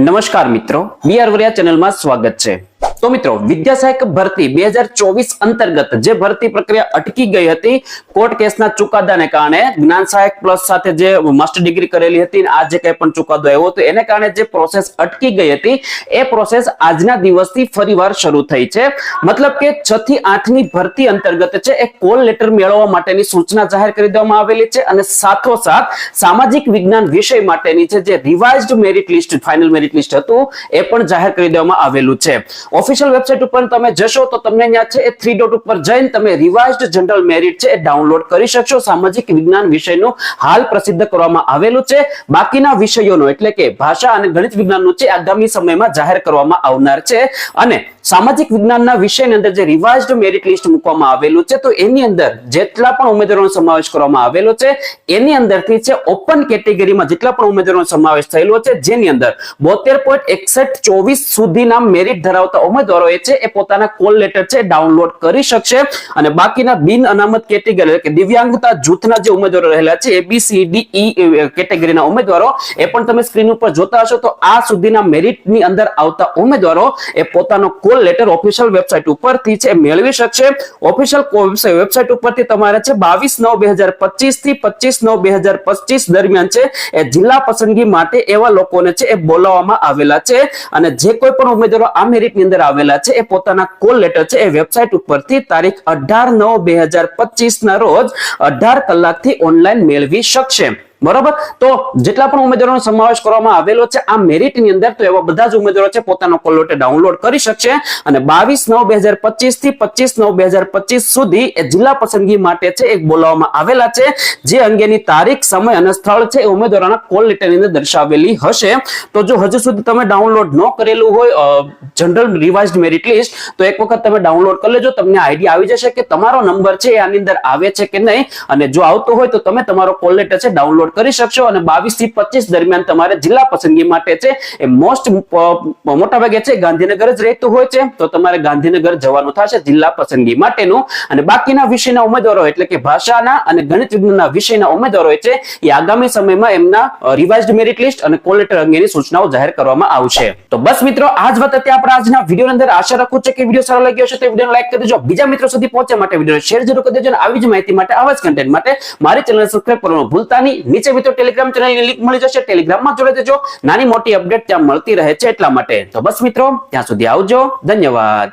નમસ્કાર મિત્રો બી આરવરિયા ચેનલમાં સ્વાગત છે. તો મિત્રો વિદ્યા સહાયક ભરતી બે અંતર્ગત જે ભરતી પ્રક્રિયા અટકી ગઈ હતી, કોર્ટ કેસના ચુકાદાને કારણે જ્ઞાન સહાયક પ્લસ સાથે જે માસ્ટર ડિગ્રી કરેલી હતી આ જે કંઈ પણ ચુકાદો આવ્યો હતો, એને કારણે જે પ્રોસેસ અટકી ગઈ હતી, એ પ્રોસેસ આજના દિવસથી ફરીવાર શરૂ થઈ છે. મતલબ કે છ થી આઠની ભરતી અંતર્ગત છે, એ કોલ લેટર મેળવવા માટેની સૂચના જાહેર કરી દેવામાં આવેલી છે અને સાથોસાથ સામાજિક વિજ્ઞાન વિષય માટેની છે જે revised merit list final merit list હતું, એ પણ જાહેર કરી દેવામાં આવેલું છે. ઓફિશિયલ વેબસાઇટ ઉપર તમે જશો તો તમને ત્યાં છે, એ થ્રી ડોટ ઉપર જઈને તમે રિવાઇઝડ જનરલ મેરિટ છે, એ ડાઉનલોડ કરી શકશો. સામાજિક વિજ્ઞાન વિષયનું હાલ પ્રસિદ્ધ કરવામાં આવેલું છે. બાકીના વિષયોનો એટલે કે ભાષા અને ગણિત વિજ્ઞાનનું છે આગામી સમયમાં જાહેર કરવામાં આવનાર છે. અને સામાજિક વિજ્ઞાનના વિષયની અંદર જે રિવાઇઝડ મેરિટ લિસ્ટ મૂકવામાં આવેલું છે, તો એની અંદર જેટલા પણ ઉમેદવારોનો સમાવેશ કરવામાં આવેલો છે, એની અંદરથી છે ઓપન કેટેગરીમાં જેટલા પણ ઉમેદવારોનો સમાવેશ થયેલો છે, જેની અંદર બોતેર સુધીના મેરિટ ધરાવતા ઉમેદવારો એ છે, એ પોતાના કોલ લેટર છે ડાઉનલોડ કરી શકશે. અને બાકીના બિન અનામત કેટેગરી એટલે કે દિવ્યાંગતા જૂથના જે ઉમેદવારો રહેલા છે ડી, ઈ કેટેગરીના ઉમેદવારો, એ પણ તમે સ્ક્રીન ઉપર જોતા હશો, તો આ સુધીના મેરિટની અંદર આવતા ઉમેદવારો, એ પોતાનો કોલ લેટર ઓફિશિયલ વેબસાઇટ ઉપરથી છે, મેળવી શકશે. ઓફિશિયલ વેબસાઇટ ઉપરથી તમારે છે, બાવીસ નવ બે હજાર પચીસથી પચીસ નવ બે હજાર પચીસ દરમિયાન છે, એ જિલ્લા પસંદગી માટે એવા લોકોને છે, એ બોલાવવામાં આવેલા છે. અને જે કોઈ પણ ઉમેદવારો આ મેરિટની અંદર આવેલા છે, એ પોતાના કોલ લેટર છે, એ વેબસાઇટ ઉપરથી તારીખ અઢાર નવ બે હજાર પચીસ ના રોજ અઢાર કલાકથી ઓનલાઈન મેળવી શકશે. બરોબર? તો જેટલા પણ ઉમેદવારોનો સમાવેશ કરવામાં આવેલો છે, આ મેરિટની અંદર તો એવા બધા જ ઉમેદવારો છે, પોતાનો કોલ લેટર ડાઉનલોડ કરી શકશે. અને બાવીસ નવ બે હજાર પચીસથી પચીસ નવ બે હજાર પચીસ સુધી એ જિલ્લા પસંદગી માટે છે એક બોલાવવામાં આવેલા છે. જે અંગેની તારીખ, સમય અને સ્થળ છે, એ ઉમેદવારોના કોલ લેટરની અંદર દર્શાવેલી હશે. તો જો હજુ સુધી તમે ડાઉનલોડ ન કરેલું હોય જનરલ રિવાઇઝ મેરિટ લિસ્ટ તો એક વખત તમે ડાઉનલોડ કરી લેજો, તમને આઈડિયા આવી જશે કે તમારો નંબર છે આની અંદર આવે છે કે નહીં, અને જો આવતો હોય તો તમે તમારો કોલ લેટર છે ડાઉનલોડ કરી શકશો, અને બાવીસથી પચીસ દરમિયાન તમારે જિલ્લા પસંદગી માટે છે એ મોસ્ટ મોટા ભાગે છે ગાંધીનગર જ રહેતું હોય છે, તો તમારે ગાંધીનગર જવાનું થશે જિલ્લા પસંદગી માટેનું, અને બાકીના વિષયના ઉમેદવારો એટલે કે ભાષાના અને ગણિત વિજ્ઞાનના વિષયના ઉમેદવારો છે એ આગામી સમયમાં એમના રિવાઇઝડ મેરિટ લિસ્ટ અને કોલ લેટર અંગેની સૂચનાઓ જાહેર કરવામાં આવશે. તો બસ મિત્રો, આજ વાત હતી આપણે આજના વીડિયો અંદર આશા રાખું છું કે વીડિયો સારો લાગ્યો હશે તો વીડિયો લાઈક કરી દેજો. બીજા મિત્રો સુધી પહોંચે માટે વીડિયો શેર જરૂર કરી દેજો અને આવી જ માહિતી માટે આવા જ કન્ટેન્ટ માટે મારી ચેનલ સબસ્ક્રાઇબ કરવાનું ભૂલતા નહીં. નીચે મિત્રો ટેલિગ્રામ ચેનલની લિંક મળી જશે. ટેલિગ્રામમાં જોડાઈ દેજો. નાની મોટી અપડેટ ત્યાં મળતી રહે છે એટલા માટે. તો બસ મિત્રો, ત્યાં સુધી આવજો. ધન્યવાદ.